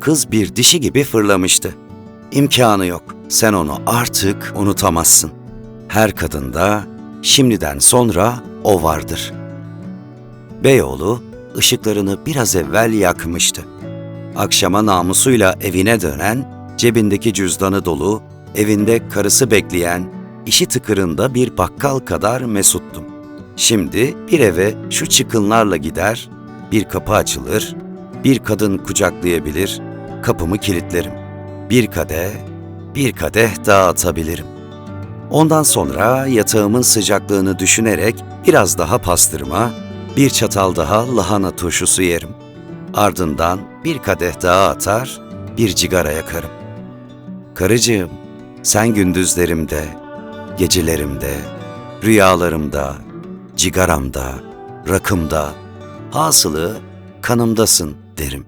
kız bir dişi gibi fırlamıştı. İmkanı yok. Sen onu artık unutamazsın. Her kadında şimdiden sonra o vardır. Beyoğlu ışıklarını biraz evvel yakmıştı. Akşama namusuyla evine dönen, cebindeki cüzdanı dolu, evinde karısı bekleyen, işi tıkırında bir bakkal kadar mesuttum. Şimdi bir eve şu çıkınlarla gider, bir kapı açılır, bir kadın kucaklayabilir, kapımı kilitlerim. Bir kadeh, bir kadeh daha atabilirim. Ondan sonra yatağımın sıcaklığını düşünerek biraz daha pastırma, bir çatal daha lahana turşusu yerim. Ardından bir kadeh daha atar, bir cigara yakarım. Karıcığım, sen gündüzlerimde, gecelerimde, rüyalarımda, cigaramda, rakımda, hasılı kanımdasın derim.